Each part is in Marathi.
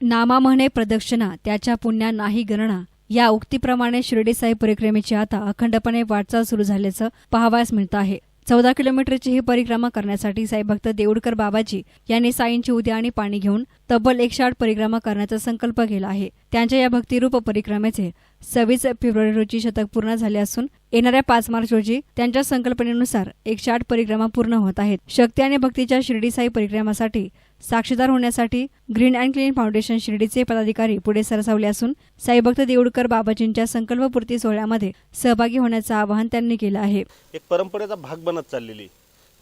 नामा म्हणे प्रदक्षिणा त्याच्या पुण्या नाही गणना या उक्तीप्रमाणे शिर्डी साई परिक्रमेची आता अखंडपणे वाटचाल सुरू झाल्याचं पाहावयास मिळतं आहे. चौदा किलोमीटरची ही परिक्रमा करण्यासाठी साईभक्त देऊडकर बाबाजी यांनी साईंची उद्या आणि पाणी घेऊन तब्बल एकशे आठ परिक्रमा करण्याचा संकल्प केला आहे. त्यांच्या या भक्तिरूप परिक्रमेचे सव्वीस फेब्रुवारी रोजी शतक पूर्ण झाले असून येणाऱ्या पाच मार्च रोजी त्यांच्या संकल्पनेनुसार एकशे आठ परिक्रमा पूर्ण होत आहेत. शक्ती आणि भक्तीच्या शिर्डी साई परिक्रमासाठी साक्षीदार होण्यासाठी ग्रीन अँड क्लीन फाउंडेशन शिर्डीचे पदाधिकारी पुढे सरसावले असून साईभक्त देऊळकर बाबाजींच्या संकल्पपूर्ती सोहळ्यामध्ये सहभागी होण्याचं आवाहन त्यांनी केलं आहे. एक परंपरेचा भाग बनत चाललेली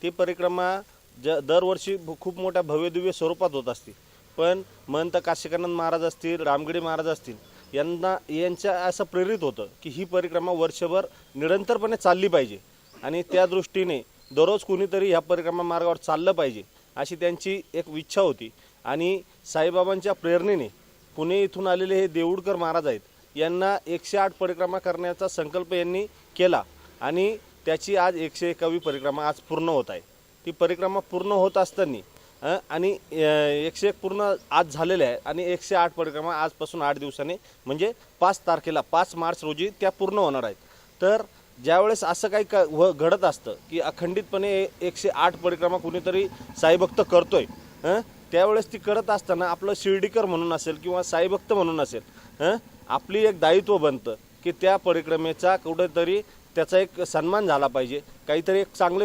ती परिक्रमा ज दरवर्षी खूप मोठ्या भव्यदिव्य स्वरूपात होत असते. पण महंत काशिकानंद महाराज असतील रामगिरी महाराज असतील यांना यांच्या असं प्रेरित होतं की ही परिक्रमा वर्षभर निरंतरपणे चालली पाहिजे. आणि त्या दृष्टीने दररोज कुणीतरी ह्या परिक्रमा मार्गावर चाललं पाहिजे. अशी त्यांची एक इच्छा होती. आणि साईबाबांच्या प्रेरणेने पुणे इथून आलेले हे देऊळकर महाराज आहेत यांना एकशे आठ परिक्रमा करण्याचा संकल्प यांनी केला. आणि त्याची आज एकशे एकावी परिक्रमा आज पूर्ण होत आहे. ती परिक्रमा पूर्ण होत असताना आणि एकशे एक पूर्ण आज झालेल्या आहे आणि एकशे आठ परिक्रमा आजपासून आठ दिवसांनी म्हणजे पाच तारखेला पाच मार्च रोजी त्या पूर्ण होणार आहेत. तर ज्यावेळेस असं काही क व घडत असतं की अखंडितपणे एकशे आठ परिक्रमा कुणीतरी साईभक्त करतोय हं? त्यावेळेस ती करत असताना आपलं शिर्डीकर म्हणून असेल किंवा साईभक्त म्हणून असेल हं? आपली एक दायित्व बनतं की त्या परिक्रमेचा कुठेतरी त्याचा एक सन्मान झाला पाहिजे काहीतरी एक चांगले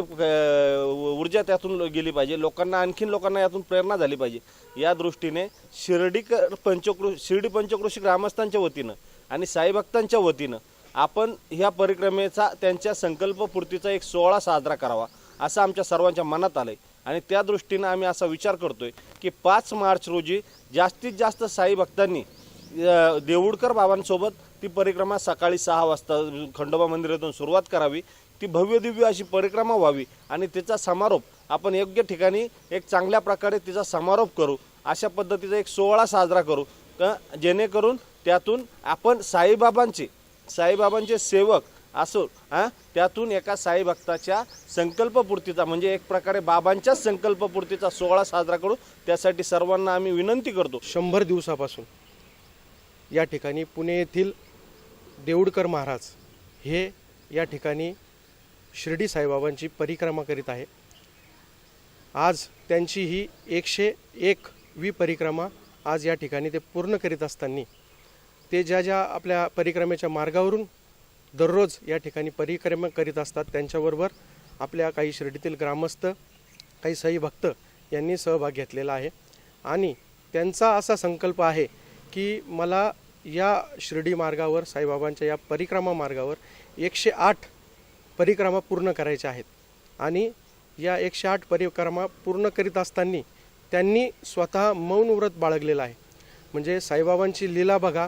ऊर्जा त्यातून गेली पाहिजे लोकांना आणखीन लोकांना यातून प्रेरणा झाली पाहिजे या दृष्टीने शिर्डीकर पंचकृ शिर्डी पंचकृषी ग्रामस्थांच्या वतीनं आणि साईभक्तांच्या वतीनं आपण ह्या परिक्रमेचा त्यांच्या संकल्पपूर्तीचा एक सोहळा साजरा करावा असं आमच्या सर्वांच्या मनात आलं आहे आणि त्या दृष्टीनं आम्ही असा विचार करतोय की पाच मार्च रोजी जास्तीत जास्त साई भक्तांनी देऊळकर बाबांसोबत ती परिक्रमा सकाळी सहा वाजता खंडोबा मंदिरातून सुरुवात करावी. ती भव्य दिव्य अशी परिक्रमा व्हावी आणि तिचा समारोप आपण योग्य ठिकाणी एक चांगल्या प्रकारे तिचा समारोप करू अशा पद्धतीचा एक सोहळा साजरा करू. जेणेकरून त्यातून आपण साईबाबांची साईबाबांचे सेवक असो हां त्यातून एका साई भक्ताच्या संकल्पपूर्तीचा म्हणजे एक प्रकारे बाबांच्याच संकल्पपूर्तीचा सोहळा साजरा करू त्यासाठी सर्वांना आम्ही विनंती करतो. शंभर दिवसापासून या ठिकाणी पुणे येथील देऊडकर महाराज हे या ठिकाणी शिर्डी साईबाबांची परिक्रमा करीत आहे. आज त्यांची ही एकशे एक वी परिक्रमा आज या ठिकाणी ते पूर्ण करीत असताना ते ज्या ज्या आपल्या परिक्रमेच्या मार्गावरून दररोज या ठिकाणी परिक्रमा करीत असतात त्यांच्याबरोबर आपल्या काही शिर्डीतील ग्रामस्थ काही साई भक्त यांनी सहभाग घेतलेला आहे. आणि त्यांचा असा संकल्प आहे की मला या शिर्डी मार्गावर साईबाबांच्या या परिक्रमा मार्गावर एकशे आठ परिक्रमा पूर्ण करायच्या आहेत. आणि या एकशे आठ परिक्रमा पूर्ण करीत असताना त्यांनी स्वतः मौन व्रत बाळगलेलं आहे. म्हणजे साईबाबांची लीला बघा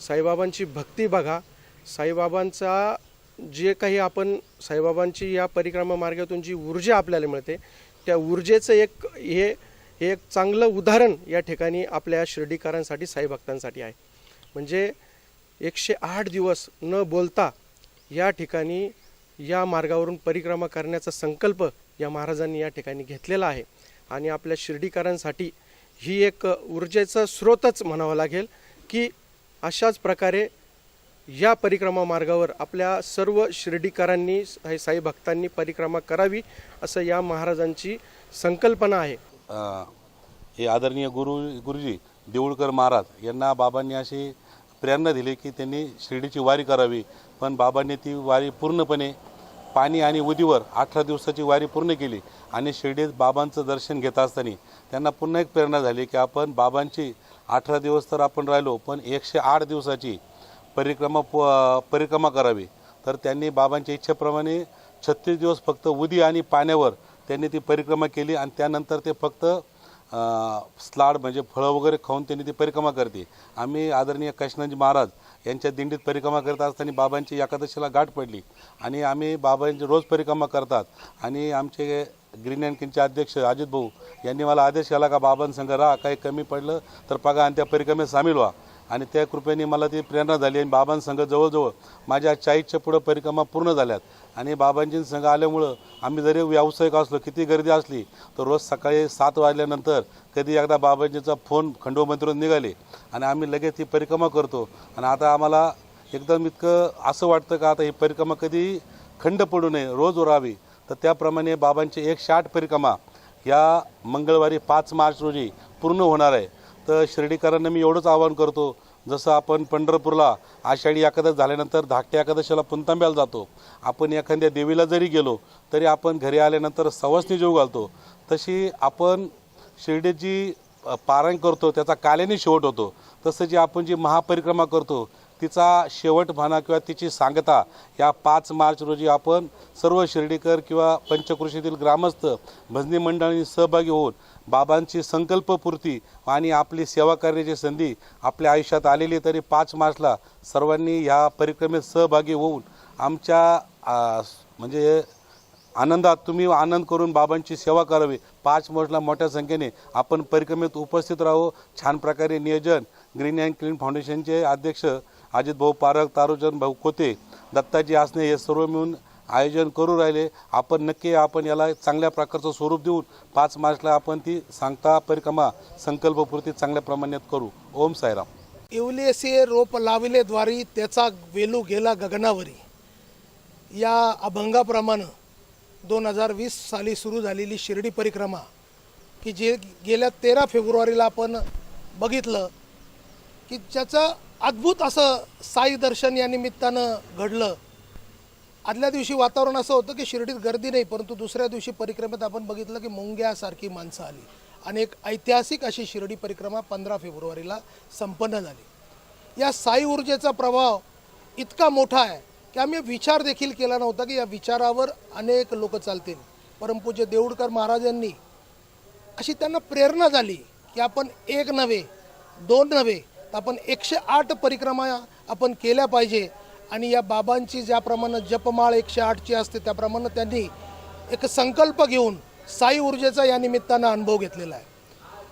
साईबाबांची भक्ती बघा. साईबाबांचा जे काही आपण साईबाबांची या परिक्रमा मार्गातून जी ऊर्जा आपल्याला मिळते त्या ऊर्जेचं एक हे हे एक चांगलं उदाहरण या ठिकाणी आपल्या शिर्डीकरांसाठी साईभक्तांसाठी आहे. म्हणजे एकशे आठ दिवस न बोलता या ठिकाणी या मार्गावरून परिक्रमा करण्याचा संकल्प या महाराजांनी या ठिकाणी घेतलेला आहे. आणि आपल्या शिर्डीकरांसाठी ही एक ऊर्जेचा स्रोतच म्हणावं लागेल की अशाच प्रकारे या परिक्रमा मार्गावर आपल्या सर्व शिर्डीकरांनी साई साई भक्तांनी परिक्रमा करावी असं या महाराजांची संकल्पना आहे. हे आदरणीय गुरु गुरुजी देऊळकर महाराज यांना बाबांनी अशी प्रेरणा दिली की त्यांनी शिर्डीची वारी करावी. पण बाबांनी ती वारी पूर्णपणे पाणी आणि उदीवर अठरा दिवसाची वारी पूर्ण केली आणि शिर्डीत बाबांचं दर्शन घेत असताना त्यांना पुन्हा एक प्रेरणा झाली की आपण बाबांची अठरा दिवस तर आपण राहिलो पण एकशे आठ दिवसाची परिक्रमा प- परिक्रमा करावी. तर त्यांनी बाबांच्या इच्छेप्रमाणे छत्तीस दिवस फक्त उदी आणि पाण्यावर त्यांनी ती परिक्रमा केली आणि त्यानंतर ते फक्त स्लाड म्हणजे फळं वगैरे खाऊन त्यांनी ती परिक्रमा करते. आम्ही आदरणीय कृष्णाजी महाराज यांच्या दिंडीत परिक्रमा करत असताना बाबांची एकादशीला गाठ पडली. आणि आम्ही बाबांची रोज परिक्रमा करतात. आणि आमचे ग्रीन अँड किनचे अध्यक्ष अजित भाऊ यांनी मला आदेश केला का बाबांसंग राहा काही कमी पडलं तर बघा आणि त्या परिक्रमेत सामील व्हा. आणि त्या कृपेने मला ती प्रेरणा झाली आणि बाबांसंग जवळजवळ माझ्या चाळीसच्या पुढं परिक्रमा पूर्ण झाल्यात. आणि बाबांची संघ आल्यामुळं आम्ही जरी व्यावसायिक असलो किती गर्दी असली तर रोज सकाळी सात वाजल्यानंतर कधी एकदा बाबाजींचा फोन खंडोबा निघाले आणि आम्ही लगेच ती परिक्रमा करतो. आणि आता आम्हाला एकदम इतकं असं वाटतं का आता ही परिक्रमा कधी खंड पडू नये रोज उरावी. तर त्याप्रमाणे बाबांची एकशे आठ परिक्रमा या मंगळवारी पाच मार्च रोजी पूर्ण होणार आहे. तर शिर्डीकरांना मी एवढंच आवाहन करतो जसं आपण पंढरपूरला आषाढी एकादश झाल्यानंतर धाकट्या एकादशीला पुंतांब्याला जातो. आपण एखाद्या देवीला जरी गेलो तरी आपण घरी आल्यानंतर सवसनी जेव घालतो. तशी आपण शिर्डीची पारायण करतो त्याचा काल्याने शेवट होतो. तसं जी आपण जी महापरिक्रमा करतो तिचा शेवट म्हणा किंवा तिची सांगता या पाच मार्च रोजी आपण सर्व शिर्डीकर किंवा पंचकृषीतील ग्रामस्थ भजनी मंडळांनी सहभागी होऊन बाबांची संकल्पपूर्ती आणि आपली सेवा करण्याची संधी आपल्या आयुष्यात आलेली तरी पाच मार्चला सर्वांनी ह्या परिक्रमेत सहभागी होऊन आमच्या म्हणजे आनंदात तुम्ही आनंद करून बाबांची सेवा करावी. पाच मार्चला मोठ्या संख्येने आपण परिक्रमेत उपस्थित राहू. छान प्रकारे नियोजन ग्रीन अँड क्लीन फाउंडेशनचे अध्यक्ष अजित भाऊ पारक तारुचंद भाऊ कोते दत्ताजी आसने हे सर्व मिळून आयोजन करू राहिले. आपण नक्की आपण याला चांगल्या प्रकारचं स्वरूप देऊन पाच मार्चला आपण ती सांगता परिक्रमा संकल्पपूर्ती चांगल्या प्रमाणात करू. ओम सायराम इवलेसे रोप लाविले द्वारी त्याचा वेलू गेला गगनावरी. या अभंगाप्रमाणे दोन हजार वीस साली सुरू झालेली शिर्डी परिक्रमा की जे गेल्या तेरा फेब्रुवारीला आपण बघितलं की ज्याचा अद्भुत असं साई दर्शन या निमित्तानं घडलं. आदल्या दिवशी वातावरण असं होतं की शिर्डीत गर्दी नाही परंतु दुसऱ्या दिवशी परिक्रमेत आपण बघितलं की मुंग्यासारखी माणसं आली. आणि एक ऐतिहासिक अशी शिर्डी परिक्रमा पंधरा फेब्रुवारीला संपन्न झाली. या साई ऊर्जेचा प्रभाव इतका मोठा आहे की आम्ही विचार देखील केला नव्हता की या विचारावर अनेक लोक चालतील. परमपूज्य देऊडकर महाराजांनी अशी त्यांना प्रेरणा झाली की आपण एक नव्हे दोन नव्हे आपण एकशे आठ परिक्रमा आपण केल्या पाहिजे. आणि या बाबांची ज्याप्रमाणे जपमाळ एकशे आठची असते त्याप्रमाणे त्यांनी एक संकल्प घेऊन साई ऊर्जेचा या निमित्तानं अनुभव घेतलेला आहे.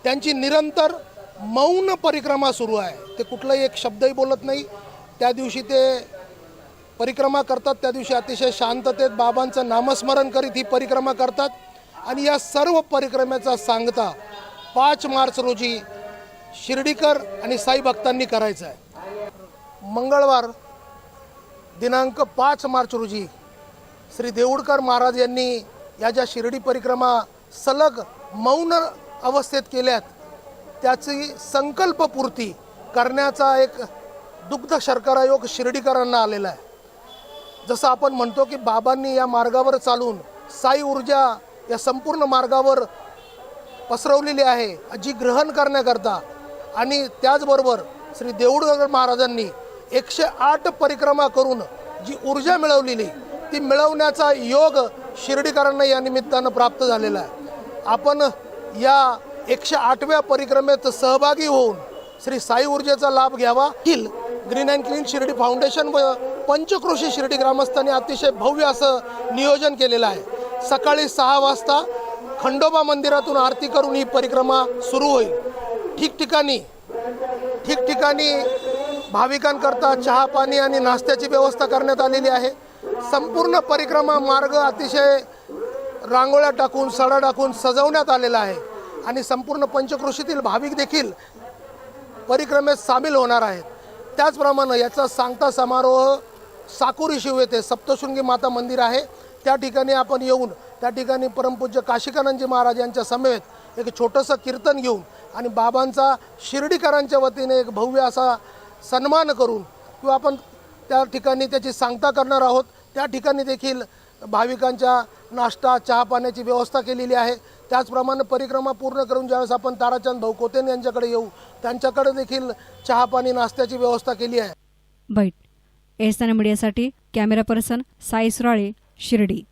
त्यांची निरंतर मौन परिक्रमा सुरू आहे. ते कुठलाही एक शब्दही बोलत नाही. त्या दिवशी ते परिक्रमा करतात. त्या दिवशी अतिशय शांततेत बाबांचं नामस्मरण करीत ही परिक्रमा करतात. आणि या सर्व परिक्रमेचा सांगता पाच मार्च रोजी शिर्डीकर आणि साई भक्तांनी करायचं आहे. मंगळवार दिनांक पाच मार्च रोजी श्री देऊडकर महाराज यांनी या ज्या शिर्डी परिक्रमा सलग मौन अवस्थेत केल्यात त्याची संकल्पपूर्ती करण्याचा एक दुग्ध शर्करा योग शिर्डीकरांना आलेला आहे. जसं आपण म्हणतो की बाबांनी या मार्गावर चालून साई ऊर्जा या संपूर्ण मार्गावर पसरवलेली आहे जी ग्रहण करण्याकरता आणि त्याचबरोबर श्री देऊळगड महाराजांनी एकशे आठ परिक्रमा करून जी ऊर्जा मिळवलेली ती मिळवण्याचा योग शिर्डीकरांना या निमित्तानं प्राप्त झालेला आहे. आपण या एकशे आठव्या परिक्रमेत सहभागी होऊन श्री साई ऊर्जेचा लाभ घ्यावा. Hill green and clean Shirdi foundation व पंचकृषी शिर्डी ग्रामस्थांनी अतिशय भव्य असं नियोजन केलेलं आहे. सकाळी सहा वाजता खंडोबा मंदिरातून आरती करून ही परिक्रमा सुरू होईल. ठिकठिकाणी ठिकठिकाणी भाविकांकरता चहा पाणी आणि नाश्त्याची व्यवस्था करण्यात आलेली आहे. संपूर्ण परिक्रमा मार्ग अतिशय रांगोळ्या टाकून सडा टाकून सजवण्यात आलेला आहे आणि संपूर्ण पंचकृषीतील भाविक देखील परिक्रमेत सामील होणार आहेत. त्याचप्रमाणे याचा सांगता समारोह साकुरी शिव येथे सप्तशृंगी माता मंदिर आहे. त्या ठिकाणी आपण येऊन त्या ठिकाणी परमपूज्य काशिकानंदजी महाराज यांच्या समेत एक छोटंसं कीर्तन घेऊन आणि बाबांचा शिर्डीकरांच्या वतीने एक भव्य असा सन्मान करून किंवा आपण त्या ठिकाणी त्याची सांगता करणार आहोत. त्या ठिकाणी देखील भाविकांच्या नाश्ता चहा पाण्याची व्यवस्था केलेली आहे. त्याचप्रमाणे परिक्रमा पूर्ण करून ज्यावेळेस आपण ताराचंद भाऊ कोतेन यांच्याकडे येऊ त्यांच्याकडे देखील चहा पाणी नाश्त्याची व्यवस्था केली आहे. बैठ. एस मीडियासाठी कॅमेरा पर्सन साई सुराळे शिर्डी.